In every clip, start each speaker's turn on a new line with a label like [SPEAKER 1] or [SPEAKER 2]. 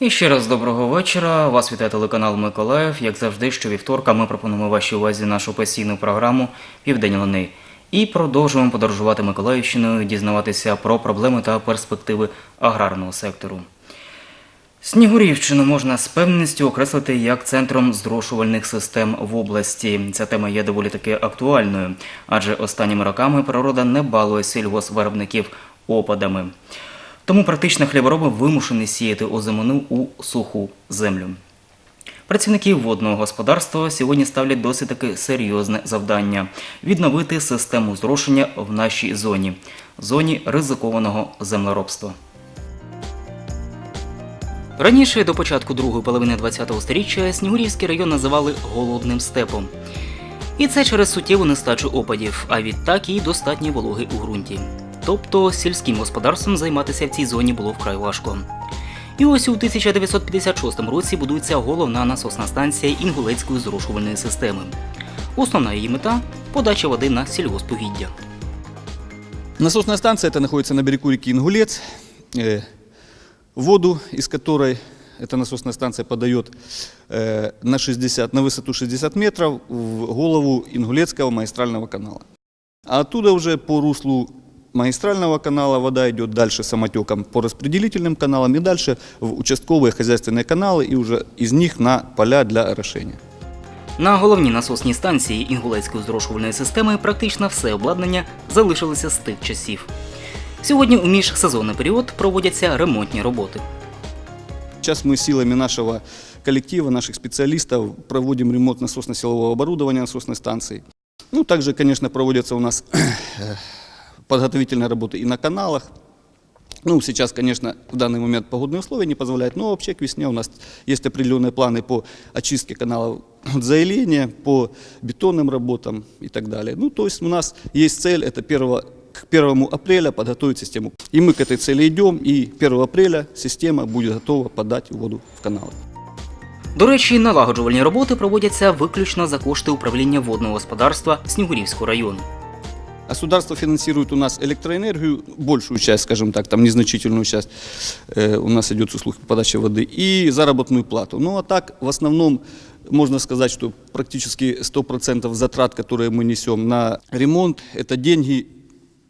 [SPEAKER 1] І ще раз доброго вечора. Вас вітає телеканал Миколаїв. Як завжди, щовівторка ми пропонуємо вашій увазі нашу постійну програму Південь Луни. І продовжуємо подорожувати Миколаївщиною, дізнаватися про проблеми та перспективи аграрного сектору. Снігурівщину можна з певністю окреслити як центром зрошувальних систем в області. Ця тема є доволі таки актуальною, адже останніми роками природа не балує сільгоспвиробників опадами. Тому практично хлібороби вимушені сіяти озимину у суху землю. Працівники водного господарства сьогодні ставлять досить таки серйозне завдання відновити систему зрошення в нашій зоні зоні ризикованого землеробства. Раніше, до початку другої половини ХХ століття, Снігурівський район називали голодним степом. І це через суттєву нестачу опадів, а відтак і достатньої вологи у ґрунті. Тобто сільським господарством займатися в цій зоні було вкрай важко. І ось у 1956 році будується головна насосна станція Інгулецької зрошувальної системи. Основна її мета подача води на сільгоспугіддя.
[SPEAKER 2] Насосная станция это находится на берегу реки Ингулец. Э, Воду, из которой эта насосная станция подает э, на, 60, на высоту 60 метров в голову Ингулецкого магистрального канала. А оттуда уже по руслу магистрального канала вода идет дальше самотеком по распределительным каналам и дальше в участковые хозяйственные каналы и уже из них на поля для орошения.
[SPEAKER 1] На головній насосній станції Інгулецької зрошувальної системи практично все обладнання залишилося з тих часів. Сьогодні у міжсезонний період проводяться ремонтні роботи.
[SPEAKER 2] Сейчас мы силами нашего коллектива, наших специалистов проводим ремонт насосно-силового оборудования насосной станции. Ну, также, конечно, проводятся у нас подготовительные работы и на каналах. Ну, сейчас, конечно, в данный момент погодные условия не позволяют, но вообще к весне у нас есть определенные планы по очистке каналов от заиления, по бетонным работам и так далее. Ну, то есть у нас есть цель, это 1, к 1 апреля подготовить систему. И мы к этой цели идем, и 1 апреля система будет готова подать воду в каналы.
[SPEAKER 1] До речі, налагоджувальні роботи проводяться виключно за кошти управління водного господарства Снігурівського району.
[SPEAKER 2] Государство финансирует у нас электроэнергию, большую часть, скажем так, там незначительную часть э, у нас идет с услуг по подаче воды, и заработную плату. Ну а так, в основном, можно сказать, что практически 100% затрат, которые мы несем на ремонт, это деньги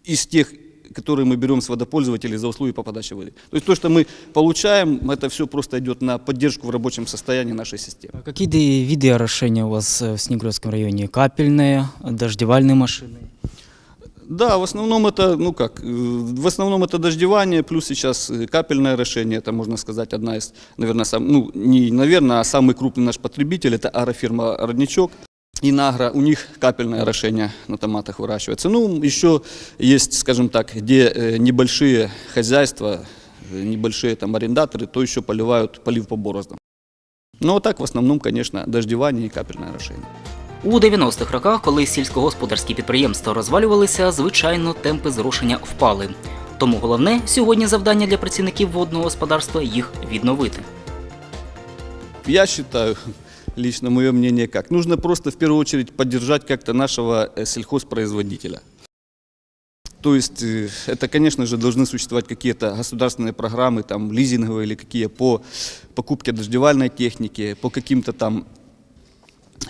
[SPEAKER 2] из тех, которые мы берем с водопользователей за услуги по подаче воды. То есть то, что мы получаем, это все просто идет на поддержку в рабочем состоянии нашей системы.
[SPEAKER 3] А Какие виды орошения у вас э, в Снегуревском районе? Капельные, дождевальные машины?
[SPEAKER 2] Да, в основном это, ну как, э, в основном это дождевание, плюс сейчас э, капельное орошение, это, можно сказать, одна из, наверное, сам, ну, не наверное, а самый крупный наш потребитель, это аэрофирма «Родничок». Инагра, у них капельное орошение на томатах выращивается. Ну, еще есть, скажем так, где э, небольшие хозяйства, небольшие там арендаторы, то еще поливают полив по бороздам. Но так в основном, конечно, дождевание и капельное орошение.
[SPEAKER 1] У 90-х роках, коли сільськогосподарські підприємства розвалювалися, звичайно, темпи зрошення впали. Тому головне сьогодні завдання для працівників водного господарства їх відновити.
[SPEAKER 2] Я считаю, лично мое мнение как, нужно просто в первую очередь поддержать как-то нашего э, сельхозпроизводителя. То есть э, это, конечно же, должны существовать какие-то государственные программы, там, лизинговые или какие, по покупке дождевальной техники, по каким-то там э,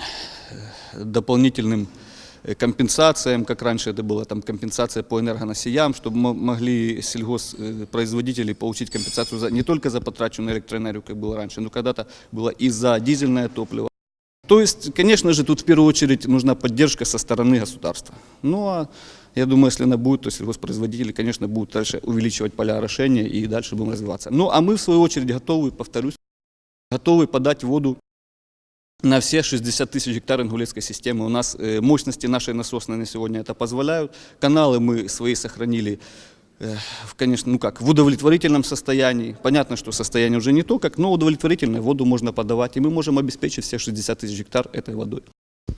[SPEAKER 2] дополнительным э, компенсациям, как раньше это было, там компенсация по энергоносиям, чтобы мо- могли сельхозпроизводители получить компенсацию за, не только за потраченную электроэнергию, как было раньше, но когда-то было и за дизельное топливо. То есть, конечно же, тут в первую очередь нужна поддержка со стороны государства. Ну а я думаю, если она будет, то сельхозпроизводители, конечно, будут дальше увеличивать поля орошения и дальше будем развиваться. Ну а мы, в свою очередь, готовы, повторюсь, готовы подать воду на все 60 тысяч гектар ингулецкой системы. У нас э, мощности нашей насосной на сегодня это позволяют. Каналы мы свои сохранили, э, в, конечно, ну как, в удовлетворительном состоянии. Понятно, что состояние уже не то, как, но удовлетворительное. Воду можно подавать, и мы можем обеспечить все 60 тысяч гектар этой водой.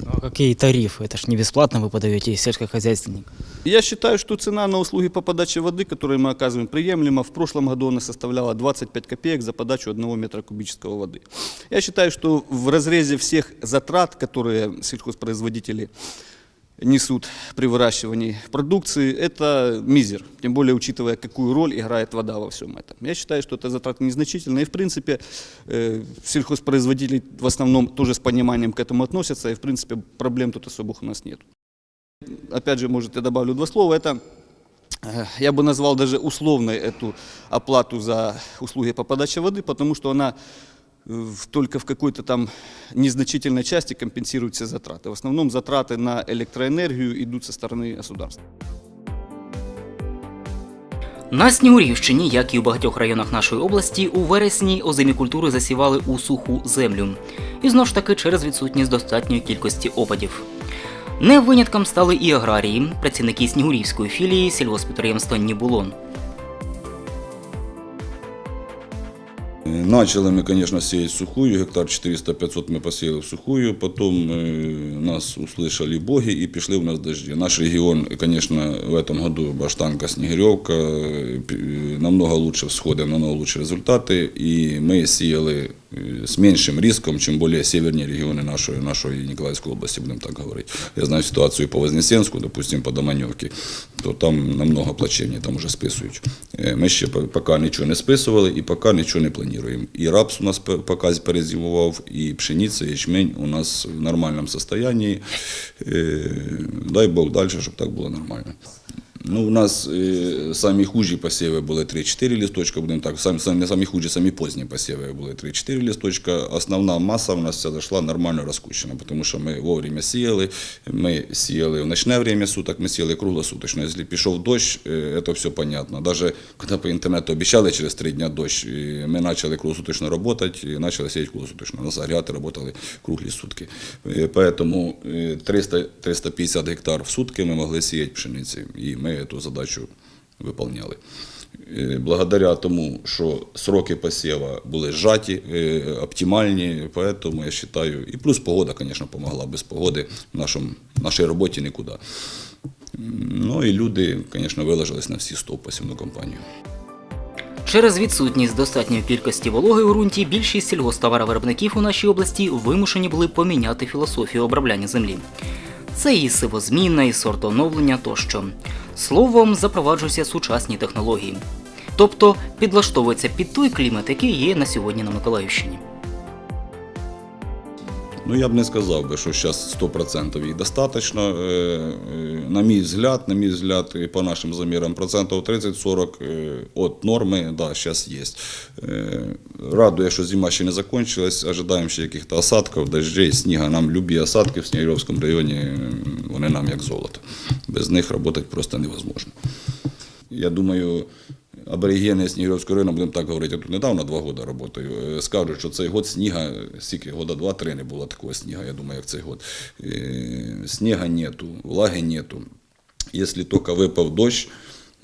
[SPEAKER 3] А какие тарифы? Это ж не бесплатно вы подаете сельскохозяйственник.
[SPEAKER 2] Я считаю, что цена на услуги по подаче воды, которые мы оказываем, приемлема. В прошлом году она составляла 25 копеек за подачу 1 метра кубического воды. Я считаю, что в разрезе всех затрат, которые сельхозпроизводители несут при выращивании продукции, это мизер. Тем более, учитывая, какую роль играет вода во всем этом. Я считаю, что это затраты незначительные. И, в принципе, э, сельхозпроизводители в основном тоже с пониманием к этому относятся. И, в принципе, проблем тут особых у нас нет. Опять же, может, я добавлю два слова. Это э, я бы назвал даже условной эту оплату за услуги по подаче воды, потому что она э, в- только в какой-то там незначительной части компенсирует все затраты. В основном затраты на электроэнергию идут со стороны государства.
[SPEAKER 1] На Снігурівщині, як і у багатьох районах нашої області, у вересні озимі культури засівали у суху землю. І знову ж таки через відсутність достатньої кількості опадів. Не винятком стали і аграрії, працівники Снігурівської філії сільгоспідприємства Нібулон.
[SPEAKER 4] Начали мы, конечно, сеять сухую, гектар 400-500 мы посеяли в сухую, потом э, нас услышали боги и пришли у нас дожди. Наш регион, конечно, в этом году Баштанка, Снегиревка, э, п- э, намного лучше всходы, намного лучше результаты, и мы сеяли э, с меньшим риском, чем более северные регионы нашей, нашей Николаевской области, будем так говорить. Я знаю ситуацию по Вознесенску, допустим, по Доманевке, то там намного плачевнее, там уже списують. Е, Ми ще поки нічого не списували і поки нічого не плануємо. І рапс у нас поки перезимував, і пшениця, і ячмень у нас в нормальному стані. Дай Бог далі, щоб так було нормально. Ну, у нас е, самі хужі посіви були 3-4 лісточка, будемо так, самі, самі, самі хужі, самі позні посіви були 3-4 лісточка. Основна маса у нас вся зайшла нормально розкущена, тому що ми вовремя сіяли, ми сіяли в ночне время суток, ми сіяли круглосуточно. Якщо пішов дощ, це все понятно. Даже коли по інтернету обіцяли через 3 дня дощ, е, ми почали круглосуточно працювати і почали сіяти круглосуточно. У нас агрегати працювали круглі сутки. Е, 300-350 гектар в сутки ми могли сіяти пшениці, і ми цю задачу виповняли. Е, Благодаря тому, що сроки посіва були сжаті, е, оптимальні, поэтому я вважаю, і плюс погода, звісно, допомогла. Без погоди в нашому, нашій роботі нікуди. Ну і люди, звісно, виложились на всі 100 посівну компанію.
[SPEAKER 1] Через відсутність достатньої кількості вологи у ґрунті більшість сільгосптоваровиробників у нашій області вимушені були поміняти філософію обробляння землі. Це і сивозміна, і сортоновлення тощо. Словом, запроваджуються сучасні технології. Тобто підлаштовується під той клімат, який є на сьогодні на Миколаївщині.
[SPEAKER 4] Ну, я б не сказав би, що зараз 100% їх достатньо. Е, е, На мій взгляд, на мій взгляд, по нашим замірам, процентів 30-40 е, от норми, да, зараз є. Радує, що зима ще не закончилась, ожидаємо ще якихось осадків, дождей, сніга. Нам любі осадки в Снігирівському районі, вони нам як золото. Без них працювати просто невозможно. Я думаю, аборигени Снігурівського району, будемо так говорити, я тут недавно два роки працюю, е, скажуть, що цей год сніга, скільки, года два-три не було такого сніга, я думаю, як цей год. Е, Сніга нету, влаги нету. Якщо тільки випав дождь,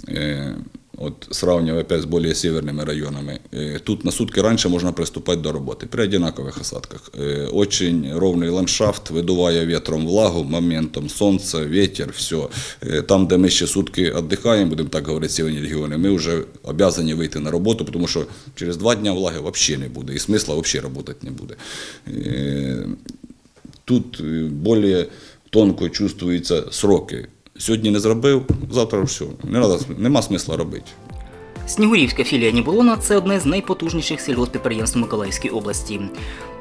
[SPEAKER 4] э, вот сравнивая опять с более северными районами, э, тут на сутки раньше можно приступать до работы при одинаковых осадках. Э, Очень ровный ландшафт, выдувая ветром влагу, моментом солнце, ветер, все. Там, де ми ще сутки віддихаємо, будемо так говорити, северні регіони, ми вже обязані вийти на роботу, тому що через два дня влаги взагалі не буде, і смисла взагалі працювати не буде. Е, Тут е, більш тонко чувствуються сроки. Сьогодні не зробив, завтра все. Не надо, нема смисла робити.
[SPEAKER 1] Снігурівська філія Нібулона це одне з найпотужніших сільгоспідприємств Миколаївської області.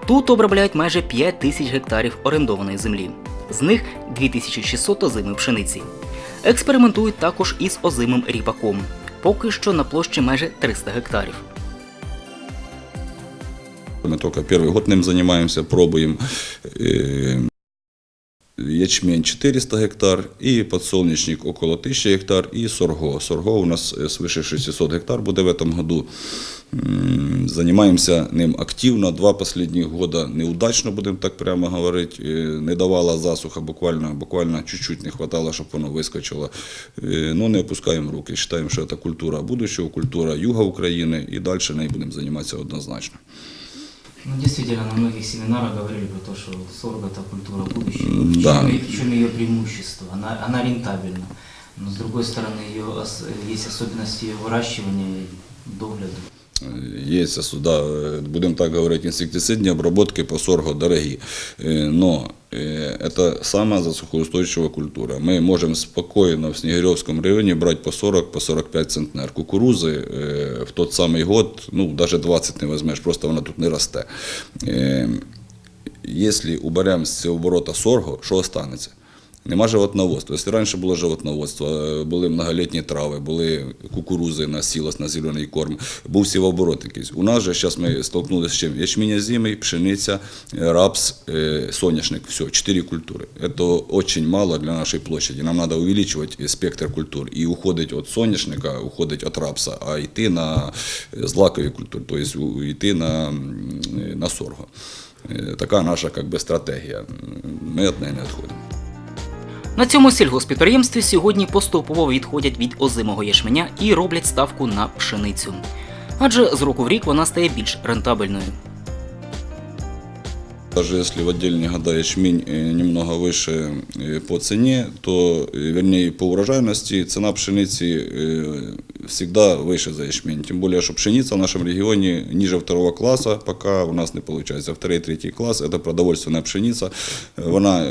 [SPEAKER 1] Тут обробляють майже 5 тисяч гектарів орендованої землі. З них 2600 озимої пшениці. Експериментують також із озимим ріпаком. Поки що на площі майже 300 гектарів.
[SPEAKER 4] Мы только первый год ним занимаемся, пробуем. Э, Ячмень 400 гектар, и подсолнечник около 1000 гектар, и сорго. Сорго у нас э, свыше 600 гектар буде в этом году. М, Занимаемся ним активно. Два последних года неудачно, будем так прямо говорить. Э, Не давала засуха, буквально, буквально чуть-чуть не хватало, щоб воно вискочило. Э, Но не опускаємо руки. Считаем, що це культура будущего, культура юга України, і далі нею будемо займатися однозначно.
[SPEAKER 1] Ну, действительно, на многих семинарах говорили про то, что сорг это культура будущего.
[SPEAKER 4] М,
[SPEAKER 1] В
[SPEAKER 4] да.
[SPEAKER 1] чем, в чем ее преимущество? Она, она рентабельна. Но с другой стороны, ее есть особенности ее выращивания и догляда.
[SPEAKER 4] Є сюди, будемо так говорити, інсектицидні обробки по сорго дорогі. Е, Но е, це сама засухоустойчива культура. Ми можемо спокійно в Снігирьовському районі брати по 40, по 45 центнер. Кукурузи е, в той самий год, ну, навіть 20 не візьмеш, просто вона тут не росте. Е, Якщо уберемо з цього оборота сорго, що останеться? Нема животноводства. Якщо раніше було животноводство, е, були многолітні трави, були кукурузи на сілос, на зелений корм, був сівооборот якийсь. У нас же зараз ми столкнулися з чим? Ячмінь озимий, пшениця, е, рапс, е, соняшник. Все, чотири культури. Це дуже мало для нашої площади. Нам треба увеличувати спектр культур. І уходить від соняшника, уходить від рапса, а йти на злакові культури, тобто йти на, на сорго. Така наша как би, стратегія. Ми від неї не відходимо.
[SPEAKER 1] На цьому сільгоспідприємстві сьогодні поступово відходять від озимого ячменя і роблять ставку на пшеницю. Адже з року в рік вона стає більш рентабельною.
[SPEAKER 4] Даже если в отдельные года ячмень э, немного выше э, по цене, то, э, вернее, по урожайности цена пшеницы э, всегда выше за ячмень. Тем более, что пшеница в нашем регионе ниже второго класса, пока у нас не получается. Второй, третий класс – это продовольственная пшеница. Э, Она,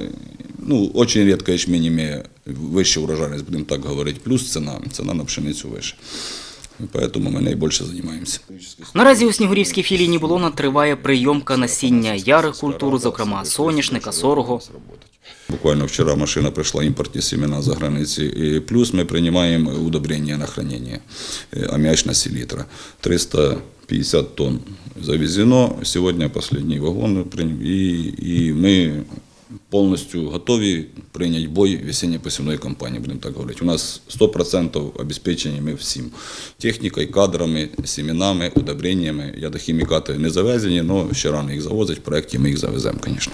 [SPEAKER 4] ну, очень редко ячмень имея вищу урожайность, будем так говорить, плюс цена, цена на пшеницу выше. И Поэтому мы наибольше занимаемся.
[SPEAKER 1] Наразі у Снігурівській філії Нібулона триває прийомка насіння ярих культур, зокрема соняшника, сорого.
[SPEAKER 4] Буквально вчера машина пришла импортные семена за границей. И плюс мы принимаем удобрения на хранение. Э, Аммиачная селитра. 350 тонн завезено. Сегодня последний вагон. принят. И, и мы полностью готовы принять бой весенне-посевной кампании, будем так говорить. У нас 100% обеспечения мы всем. Техникой, кадрами, семенами, удобрениями. Ядохімікати не завезені, но ще рано їх завозять. В проєкті ми їх завеземо, звісно.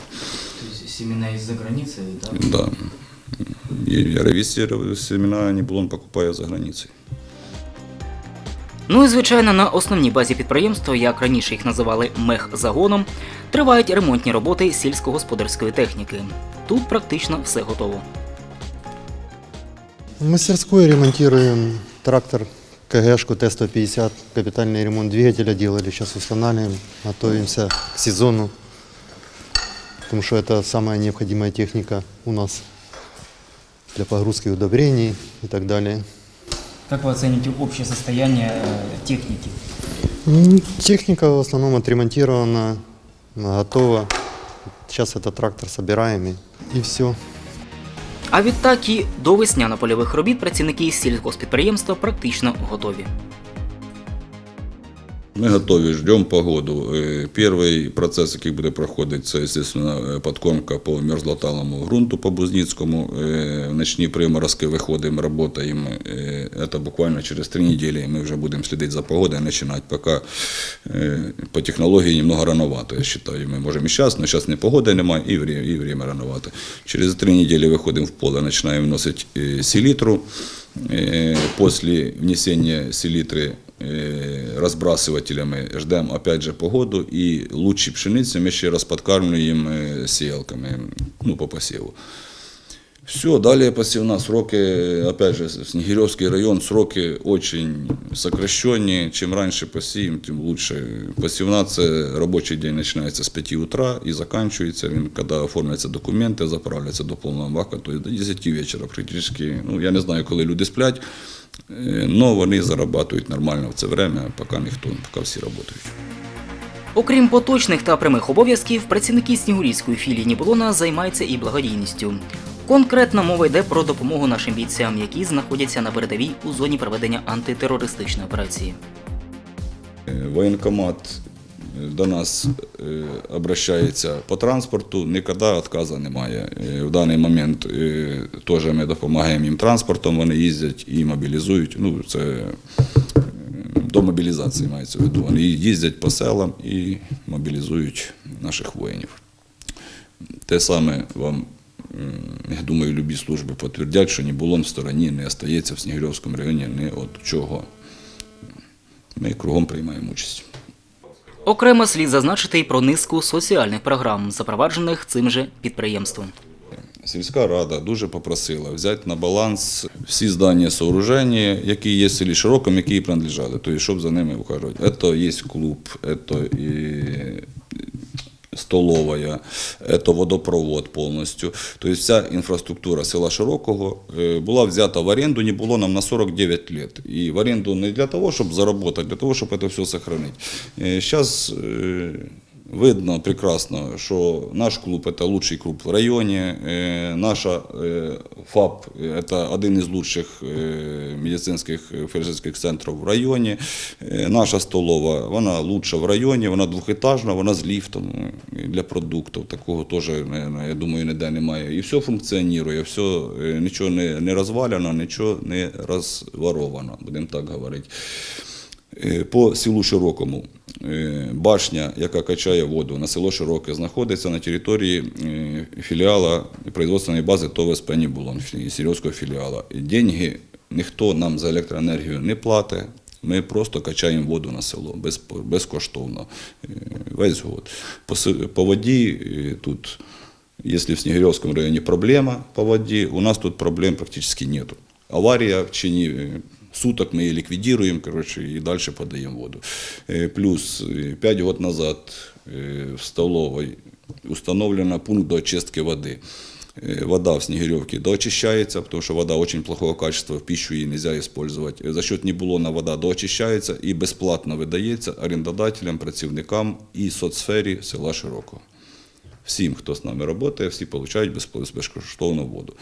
[SPEAKER 3] То есть семена из-за границы, да?
[SPEAKER 4] Да. И ревизировали семена Нибулон покупая за границей.
[SPEAKER 1] Ну і звичайно, на основній базі підприємства, як раніше їх називали мехзагоном, тривають ремонтні роботи сільськогосподарської техніки. Тут практично все готово.
[SPEAKER 5] В мастерской ремонтируем трактор КГшку Т-150, капитальный ремонт двигателя делали, сейчас устанавливаем, готовимся к сезону, потому что это самая техника у нас для погрузки удобрений и так далее.
[SPEAKER 3] Как вы оцените общее состояние э, техники?
[SPEAKER 5] М, Техника в основном отремонтирована, она готова. Сейчас этот трактор собираем и, и все.
[SPEAKER 1] А відтак і до весняно-польових робіт працівники сільгоспідприємства практично готові.
[SPEAKER 4] Ми готові, ждемо погоду. Е, Перший процес, який буде проходити, це, звісно, подкормка по мерзлоталому ґрунту по Бузницькому. Е, В ночні приморозки виходимо, працюємо. Е, Це буквально через три недели ми вже будемо слідити за погодою, починати. Поки е, по технології немного рановато, я вважаю. Ми можемо і зараз, але зараз не погоди немає, і время, і время рановато. Через три недели виходимо в поле, починаємо вносити е, селітру. Э, После внесения селитры э, разбрасывателями ждем опять же погоду и лучші пшениці ми ще раз подкармлюємо э, сіялками ну, по посіву. Все, далее посевна сроки, опять же, Снегиревский район, сроки очень сокращенные. Чем раньше посеем, тем лучше. Посевна це рабочий день починається з 5 утра і заканчивается, він, когда оформляться документи, заправляться до повного бака, то до 10 вечора практически. Ну, я не знаю, коли люди сплять, але вони зарабатують нормально в це время, поки ніхто, поки всі працюють.
[SPEAKER 1] Окрім поточних та прямих обов'язків, працівники Снігурівської філії Ніболона займаються і благодійністю. Конкретно мова йде про допомогу нашим бійцям, які знаходяться на передовій у зоні проведення антитерористичної операції.
[SPEAKER 4] Е, Воєнкомат е, до нас е, обращається по транспорту, ніколи відказу немає. Е, В даний момент е, теж ми допомагаємо їм транспортом, вони їздять і мобілізують. Ну, це до мобілізації мається в виду. Вони їздять по селам і мобілізують наших воїнів. Те саме вам, я думаю, любі служби підтвердять, що ні було в стороні, не остається в Снігирьовському районі ні від чого. Ми кругом приймаємо участь.
[SPEAKER 1] Окремо слід зазначити і про низку соціальних програм, запроваджених цим же підприємством.
[SPEAKER 4] Сільська рада дуже попросила взяти на баланс всі здання сооруження, які є в селі Широком, які їй принадлежали, тобто, щоб за ними ухажувати. Це є клуб, це і столовая, это водопровод повністю. Тобто вся інфраструктура села Широкого была була взята в оренду, не було нам на 49 лет. І в оренду не для того, щоб заработать, для того, щоб це все сохранить. Зараз видно прекрасно, що наш клуб – це лучший клуб в районі, е, наша е, ФАП – це один із лучших е, медицинських фельдшерських центрів в районі. Наша столова, вона лучша в районі, вона двохетажна, вона з ліфтом для продуктів. Такого теж, я думаю, ніде немає. І все функціонує, все, нічого не розвалено, нічого не розворовано, будемо так говорити. Е, По селу Широкому е, башня, яка качає воду на село Широке, знаходиться на території е, філіала производственної бази ТОВ СП «Нібулон», сільського філіала. Деньги ніхто нам за електроенергію не платить. Ми просто качаємо воду на село безкоштовно весь год. По, воді тут, якщо в Снігирьовському районі проблема по воді, у нас тут проблем практично нету. Аварія в э, суток мы ее ликвидируем, короче, и дальше подаем воду. Э, Плюс 5 год назад э, в столовой установлен пункт до очистки воды. Э, Вода в Снегиревке доочищается, потому что вода очень плохого качества, в пищу ее нельзя использовать. Э, За счет небулона вода доочищается и бесплатно выдается арендодателям, працівникам і соцсфері села Широкого. Всім, хто з нами працює, всі отримують безпл- безкоштовну воду.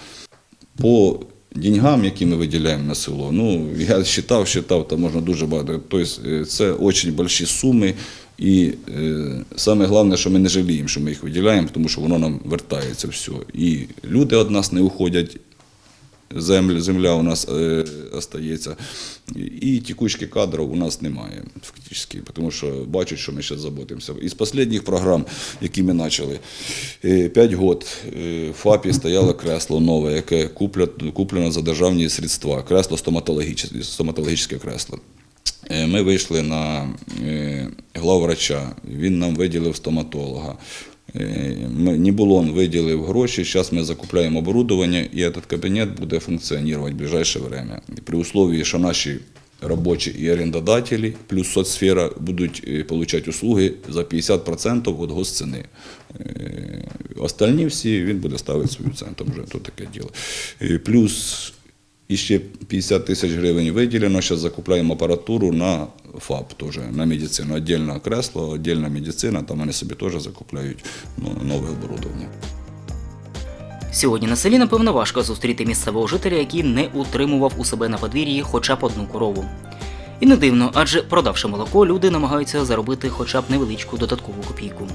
[SPEAKER 4] По деньгам, які ми виділяємо на село, ну я считав, считав, там можна дуже багато. Тобто е, це дуже великі суми. І е, саме головне, що ми не жаліємо, що ми їх виділяємо, тому що воно нам вертається все. І люди від нас не уходять, земля, у нас е, остається. І текучки кадрів у нас немає, фактично, тому що бачать, що ми зараз заботимося. Із останніх програм, які ми почали, 5 років в ФАПі стояло кресло нове, яке куплено, за державні средства, кресло стоматологічне, стоматологічне кресло. Е, Ми вийшли на е, главврача, він нам виділив стоматолога. Е, Нібулон виділив гроші, зараз ми закупляємо оборудовання, і цей кабінет буде функціонувати в ближайшее время. При условии, що наші робочі і орендодателі, плюс соцсфера будуть е, получати услуги за 50% від госціни. Е, Остальні всі він буде ставити свою ціну, там вже то таке діло. Плюс і ще 50 тисяч гривень виділено. Зараз закупляємо апаратуру на ФАП теж, на медицину. Отдельне кресло, отдельна медицина, там вони собі теж закупляють ну, нове оборудовання.
[SPEAKER 1] Сьогодні на селі, напевно, важко зустріти місцевого жителя, який не утримував у себе на подвір'ї хоча б одну корову. І не дивно, адже продавши молоко, люди намагаються заробити хоча б невеличку додаткову копійку.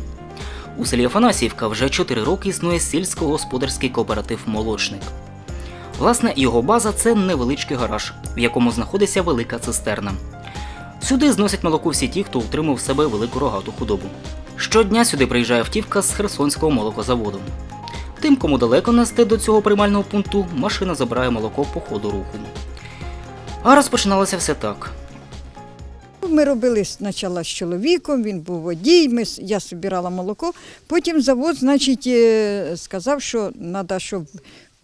[SPEAKER 1] У селі Афанасіївка вже 4 роки існує сільськогосподарський кооператив Молочник. Власне, його база це невеличкий гараж, в якому знаходиться велика цистерна. Сюди зносять молоко всі ті, хто утримав в себе велику рогату худобу. Щодня сюди приїжджає автівка з Херсонського молокозаводу. Тим, кому далеко нести до цього приймального пункту, машина забирає молоко по ходу руху. А розпочиналося все так.
[SPEAKER 6] Ми робили спочатку з чоловіком, він був водій, ми, я збирала молоко. Потім завод, значить, е, сказав, що треба, щоб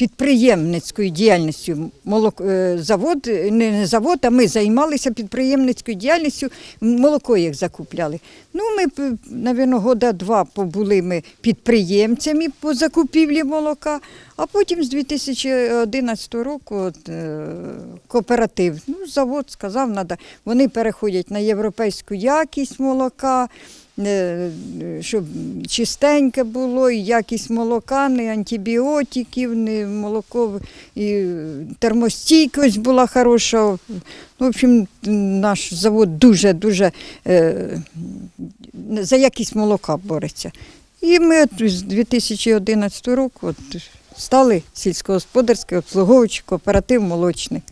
[SPEAKER 6] підприємницькою діяльністю молоко, е, завод, е, не, завод, а ми займалися підприємницькою діяльністю, молоко їх закупляли. Ну, ми, п- года два побули ми підприємцями по закупівлі молока, а потім з 2011 року от, е, кооператив. Ну, завод сказав, надо. вони переходять на європейську якість молока, щоб чистеньке було, і якість молока, не антибіотиків, не молоко, і термостійкость була хороша. В общем, наш завод дуже-дуже е, за якість молока бореться. І ми з 2011 року от, стали сільськогосподарський обслуговуючий кооператив молочник.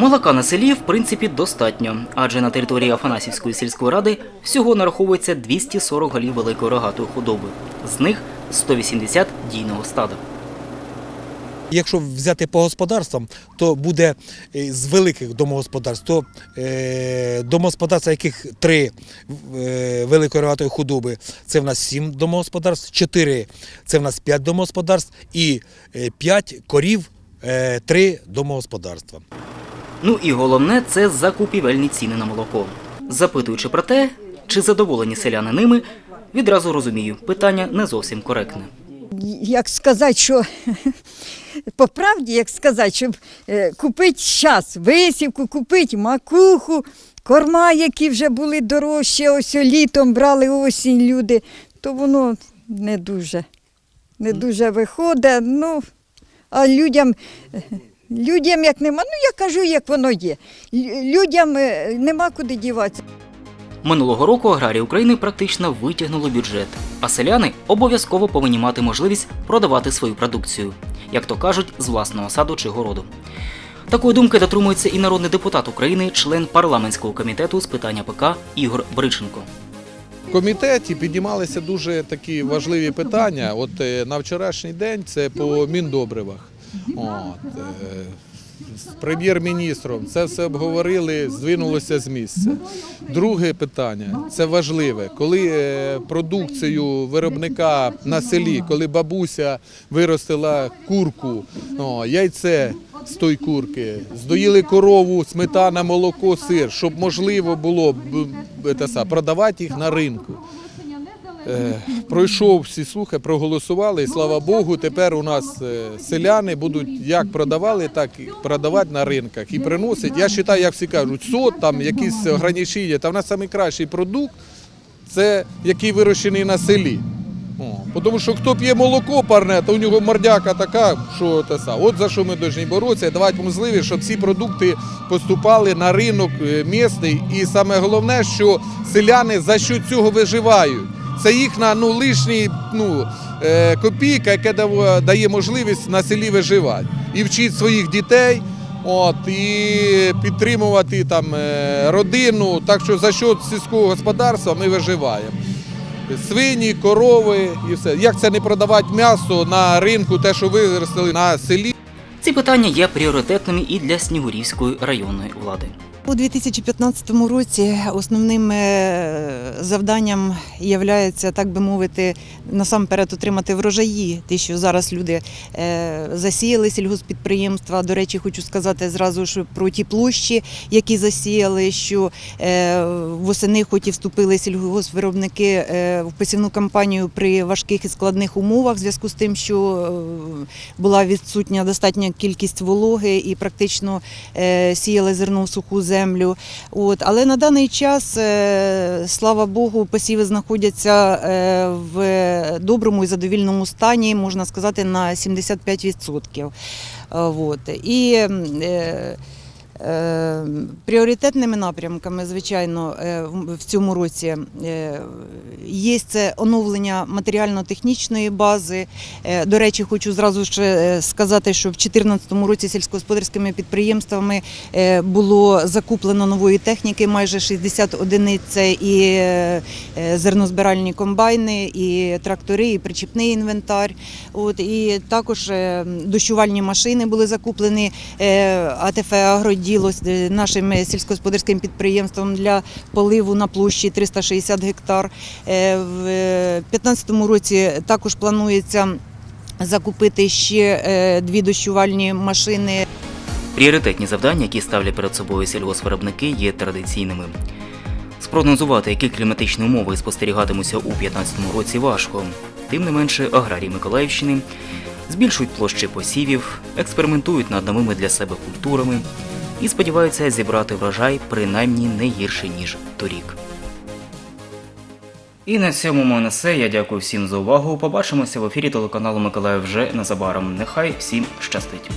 [SPEAKER 1] Молока на селі, в принципі, достатньо, адже на території Афанасівської сільської ради всього нараховується 240 голів великої рогатої худоби, з них 180 дійного стада.
[SPEAKER 7] Якщо взяти по господарствам, то буде е, з великих домогосподарств, то е, домогосподарства, яких три е, великої рогатої худоби, це в нас сім домогосподарств, чотири це в нас п'ять домогосподарств і п'ять корів, три домогосподарства.
[SPEAKER 1] Ну і головне це закупівельні ціни на молоко. Запитуючи про те, чи задоволені селяни ними, відразу розумію, питання не зовсім коректне.
[SPEAKER 6] Як сказати, що по правді, як сказати, щоб е, купити зараз висівку, купити макуху, корма, які вже були дорожчі, ось літом брали осінь люди, то воно не дуже, не дуже виходить. Ну, а людям, людям як нема, ну я кажу, як воно є. Людям е, нема куди діватися.
[SPEAKER 1] Минулого року аграрії України практично витягнули бюджет, а селяни обов'язково повинні мати можливість продавати свою продукцію, як то кажуть, з власного саду чи городу. Такої думки дотримується і народний депутат України, член парламентського комітету з питання ПК Ігор Бриченко.
[SPEAKER 8] В комітеті піднімалися дуже такі важливі питання. От е, на вчорашній день це по міндобривах. От, е, з прем'єр-міністром це все обговорили, здвинулося з місця. Друге питання це важливе. Коли е, продукцію виробника на селі, коли бабуся виростила курку, о, яйце з тої курки, здоїли корову, сметана, молоко, сир, щоб можливо було продавати їх на ринку. Е, Пройшов всі слухи, проголосували, і слава Богу, тепер у нас е, селяни будуть як продавали, так і продавати на ринках і приносять. Я вважаю, як всі кажуть, сот, там якісь ограничення, та в нас найкращий продукт це який вирощений на селі. О, тому що хто п'є молоко парне, то у нього мордяка така, що те саме. От за що ми повинні боротися, і давати можливість, щоб ці продукти поступали на ринок е, місний. І саме головне, що селяни за що цього виживають. Це їхня ну, лишні ну, е, копійка, яка дає можливість на селі виживати. І вчити своїх дітей, от, і підтримувати там, е, родину. Так що за що сільського господарства ми виживаємо свині, корови і все. Як це не продавати м'ясо на ринку, те, що виростили на селі?
[SPEAKER 1] Ці питання є пріоритетними і для Снігурівської районної влади.
[SPEAKER 9] У 2015 році основним е, завданням є, так би мовити, насамперед отримати врожаї. Ті, що зараз люди е, засіяли сільгоспідприємства. До речі, хочу сказати зразу ж про ті площі, які засіяли, що е, восени, хоч і вступили сільгоспвиробники в посівну кампанію при важких і складних умовах, в зв'язку з тим, що була відсутня достатня кількість вологи і практично сіяли зерно в суху землю. От. Але на даний час, е, слава Богу, посіви знаходяться е, в доброму і задовільному стані, можна сказати, на 75%. Е, От. І Е, Пріоритетними напрямками, звичайно, е, в- цьому році е, є це оновлення матеріально-технічної бази. Е, До речі, хочу зразу ще е, сказати, що в 2014 році сільськогосподарськими підприємствами е, було закуплено нової техніки, майже 60 одиниць. Це і е, е, зернозбиральні комбайни, і трактори, і причіпний інвентар. От, і також е, дощувальні машини були закуплені е, АТФ «Агроділо» е, нашим е, сільськогосподарським підприємством для поливу на площі 360 гектар. Е, В 2015 році також планується закупити ще дві дощувальні машини.
[SPEAKER 1] Пріоритетні завдання, які ставлять перед собою сільгоспвиробники, є традиційними. Спрогнозувати, які кліматичні умови спостерігатимуться у 2015 році, важко. Тим не менше, аграрії Миколаївщини збільшують площі посівів, експериментують над новими для себе культурами і сподіваються зібрати врожай принаймні не гірше, ніж торік. І на цьому мене все. Я дякую всім за увагу. Побачимося в ефірі телеканалу Миколаїв вже незабаром. Нехай всім щастить.